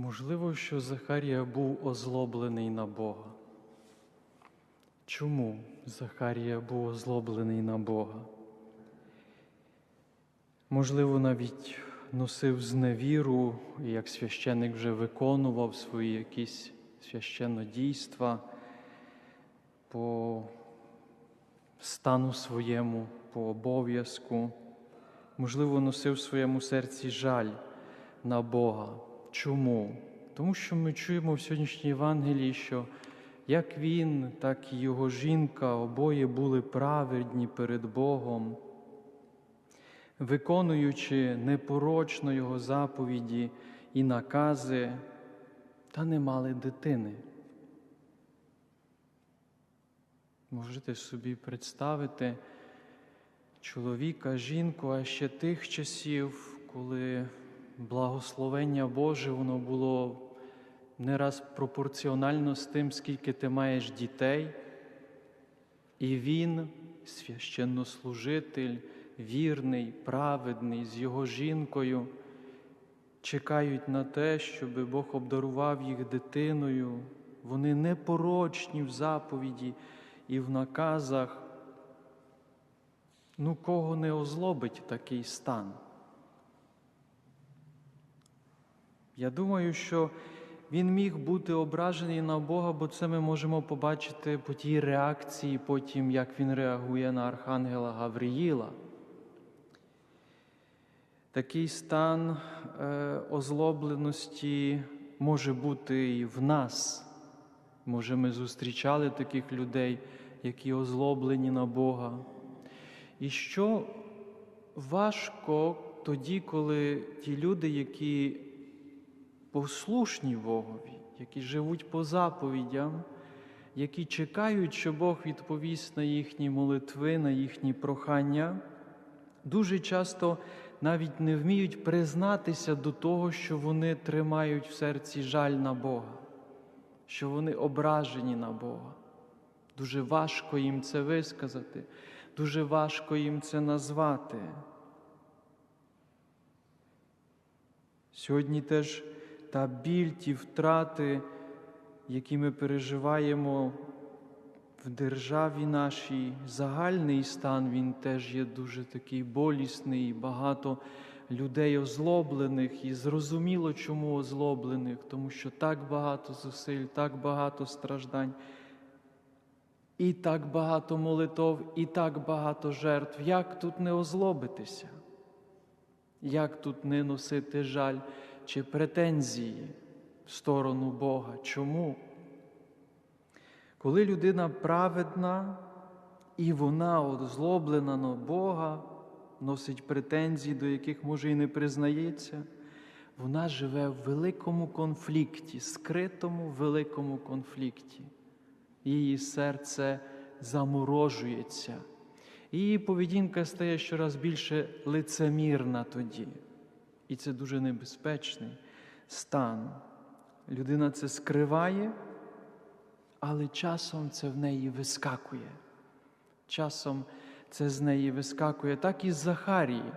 Можливо, що Захарія був озлоблений на Бога. Чому Захарія був озлоблений на Бога? Можливо, навіть носив зневіру, як священник вже виконував свої якісь священнодійства по стану своєму, по обов'язку. Можливо, носив в своєму серці жаль на Бога. Чому? Тому що ми чуємо в сьогоднішній Євангелії, що як він, так і його жінка обоє були праведні перед Богом, виконуючи непорочно Його заповіді і накази, та не мали дитини. Можете собі представити чоловіка, жінку, а ще тих часів, коли благословення Боже воно було не раз пропорціонально з тим, скільки ти маєш дітей, і він, священнослужитель, вірний, праведний, з його жінкою, чекають на те, щоб Бог обдарував їх дитиною. Вони непорочні в заповіді і в наказах. Ну, кого не озлобить такий стан? Я думаю, що він міг бути ображений на Бога, бо це ми можемо побачити по тій реакції, потім, як він реагує на Архангела Гавриїла. Такий стан е, озлобленості може бути і в нас. Може, ми зустрічали таких людей, які озлоблені на Бога. І що важко тоді, коли ті люди, які послушні Богові, які живуть по заповідям, які чекають, що Бог відповість на їхні молитви, на їхні прохання, дуже часто навіть не вміють признатися до того, що вони тримають в серці жаль на Бога, що вони ображені на Бога. Дуже важко їм це висказати, дуже важко їм це назвати. Сьогодні теж та біль, ті втрати, які ми переживаємо в державі нашій, загальний стан, він теж є дуже такий болісний, багато людей озлоблених, і зрозуміло, чому озлоблених, тому що так багато зусиль, так багато страждань. І так багато молитов, і так багато жертв. Як тут не озлобитися? Як тут не носити жаль чи претензії в сторону Бога? Чому? Коли людина праведна і вона озлоблена на Бога, носить претензії, до яких може і не признається, вона живе в великому конфлікті, скритому великому конфлікті її серце заморожується. Її поведінка стає щораз більше лицемірна тоді. І це дуже небезпечний стан. Людина це скриває, але часом це в неї вискакує. Часом це з неї вискакує, так і з Захарії.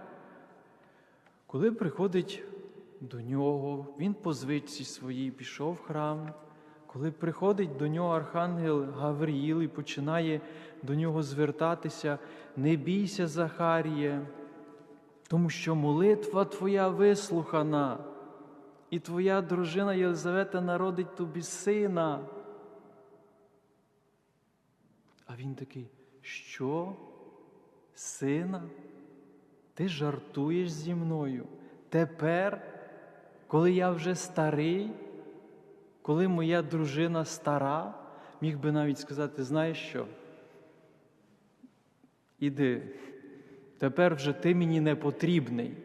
Коли приходить до нього, він по звичці своїй пішов в храм. Коли приходить до нього Архангел Гавриїл і починає до нього звертатися, не бійся, Захаріє, тому що молитва твоя вислухана, і твоя дружина Єлизавета народить тобі сина. А він такий, що? Сина? Ти жартуєш зі мною? Тепер, коли я вже старий? Коли моя дружина стара, міг би навіть сказати, знаєш що? Іди, тепер вже ти мені не потрібний.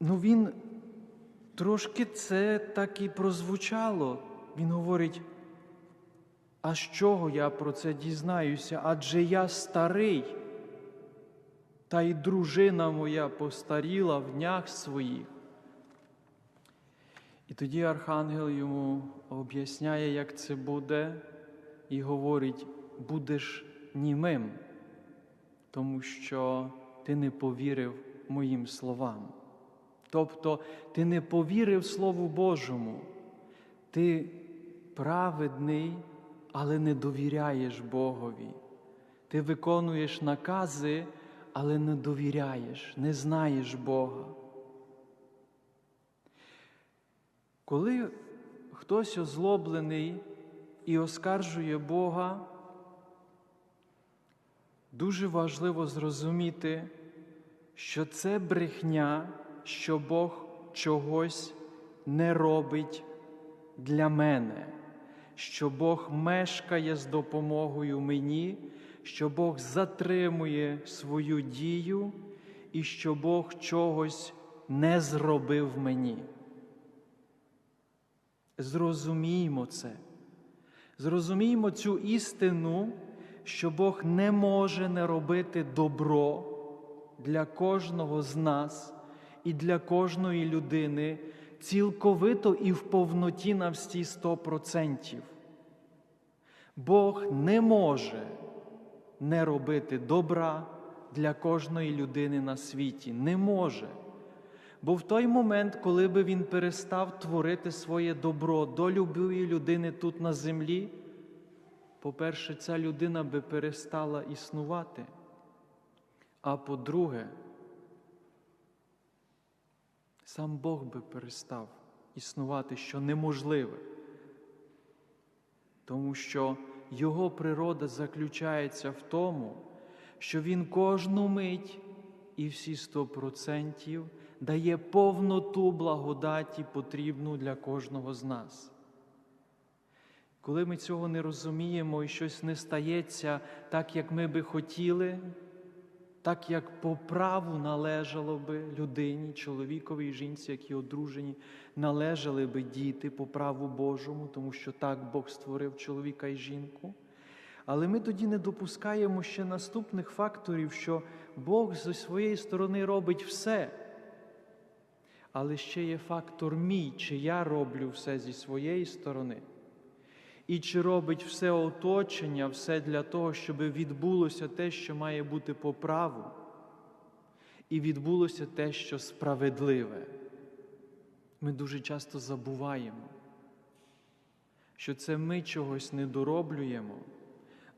Ну, він трошки це так і прозвучало. Він говорить, а з чого я про це дізнаюся? Адже я старий, та й дружина моя постаріла в днях своїх. І тоді Архангел йому об'ясняє, як це буде, і говорить: будеш німим, тому що ти не повірив моїм словам. Тобто ти не повірив Слову Божому, ти праведний, але не довіряєш Богові. Ти виконуєш накази, але не довіряєш, не знаєш Бога. Коли хтось озлоблений і оскаржує Бога, дуже важливо зрозуміти, що це брехня, що Бог чогось не робить для мене, що Бог мешкає з допомогою мені, що Бог затримує свою дію і що Бог чогось не зробив мені. Зрозуміймо це. Зрозуміймо цю істину, що Бог не може не робити добро для кожного з нас і для кожної людини цілковито і в повноті на всі сто процентів. Бог не може не робити добра для кожної людини на світі. Не може. Бо в той момент, коли би він перестав творити своє добро до любої людини тут на землі, по-перше, ця людина би перестала існувати. А по-друге, сам Бог би перестав існувати, що неможливе, тому що Його природа заключається в тому, що Він кожну мить і всі сто процентів дає повноту благодаті, потрібну для кожного з нас. Коли ми цього не розуміємо і щось не стається так, як ми би хотіли, так як по праву належало би людині, чоловікові і жінці, які одружені, належали би діти по праву Божому, тому що так Бог створив чоловіка і жінку. Але ми тоді не допускаємо ще наступних факторів, що Бог зі своєї сторони робить все. Але ще є фактор мій, чи я роблю все зі своєї сторони. І чи робить все оточення, все для того, щоб відбулося те, що має бути по праву, і відбулося те, що справедливе. Ми дуже часто забуваємо, що це ми чогось не дороблюємо,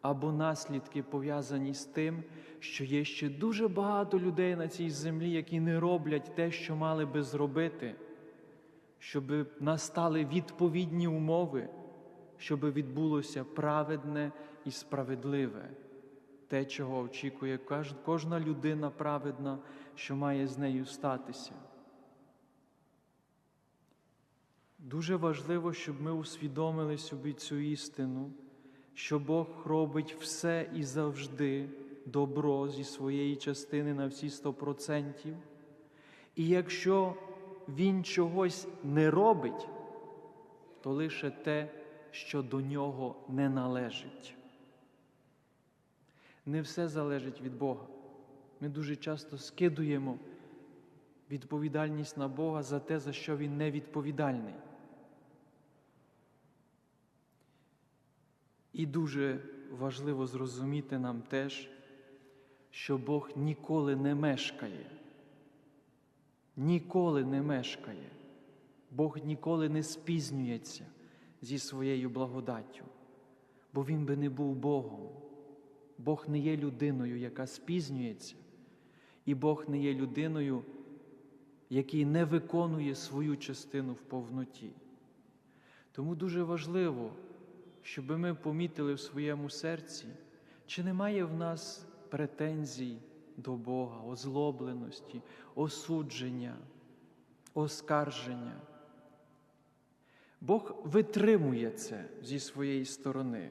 або наслідки пов'язані з тим, що є ще дуже багато людей на цій землі, які не роблять те, що мали би зробити, щоб настали відповідні умови щоб відбулося праведне і справедливе, те, чого очікує кожна людина праведна, що має з нею статися. Дуже важливо, щоб ми усвідомили собі цю істину, що Бог робить все і завжди добро зі своєї частини на всі сто процентів. І якщо Він чогось не робить, то лише те, що до нього не належить. Не все залежить від Бога. Ми дуже часто скидуємо відповідальність на Бога за те, за що Він не відповідальний. І дуже важливо зрозуміти нам теж, що Бог ніколи не мешкає, ніколи не мешкає, Бог ніколи не спізнюється зі своєю благодаттю, бо він би не був Богом. Бог не є людиною, яка спізнюється, і Бог не є людиною, який не виконує свою частину в повноті. Тому дуже важливо, щоб ми помітили в своєму серці, чи немає в нас претензій до Бога, озлобленості, осудження, оскарження. Бог витримує це зі своєї сторони.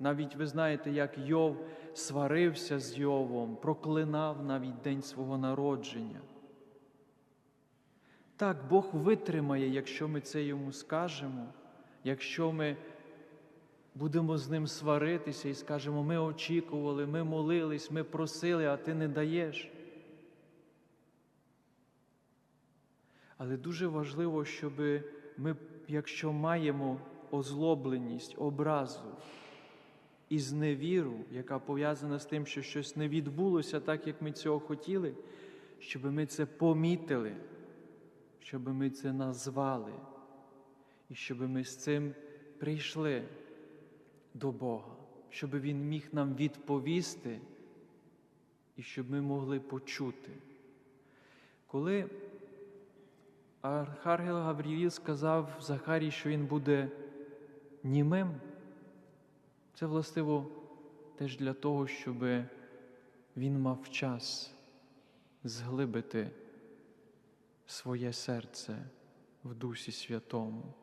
Навіть ви знаєте, як Йов сварився з Йовом, проклинав навіть день свого народження. Так, Бог витримає, якщо ми це йому скажемо, якщо ми будемо з ним сваритися і скажемо, ми очікували, ми молились, ми просили, а ти не даєш. Але дуже важливо, щоб ми якщо маємо озлобленість, образу і зневіру, яка пов'язана з тим, що щось не відбулося так, як ми цього хотіли, щоб ми це помітили щоб ми це назвали, і щоб ми з цим прийшли до Бога, щоб Він міг нам відповісти і щоб ми могли почути. Коли Архангел Гавріїл сказав Захарії, що він буде німим, це властиво теж для того, щоб він мав час зглибити своє серце в Дусі Святому.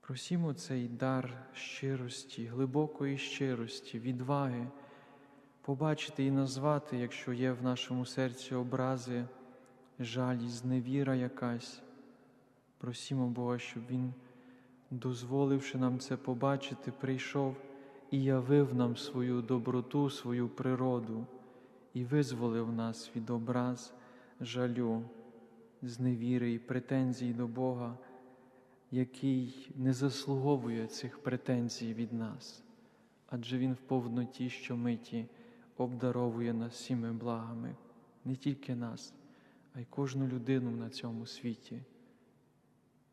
Просімо цей дар щирості, глибокої щирості, відваги побачити і назвати, якщо є в нашому серці образи, жалість, зневіра якась. Просімо Бога, щоб Він, дозволивши нам це побачити, прийшов і явив нам свою доброту, свою природу і визволив нас від образ, жалю, зневіри і претензій до Бога, який не заслуговує цих претензій від нас, адже Він в повноті щомиті обдаровує нас всіми благами, не тільки нас, а й кожну людину на цьому світі.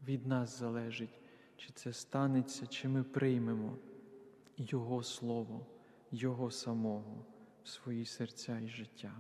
Від нас залежить, чи це станеться, чи ми приймемо Його Слово, Його самого в свої серця і життя.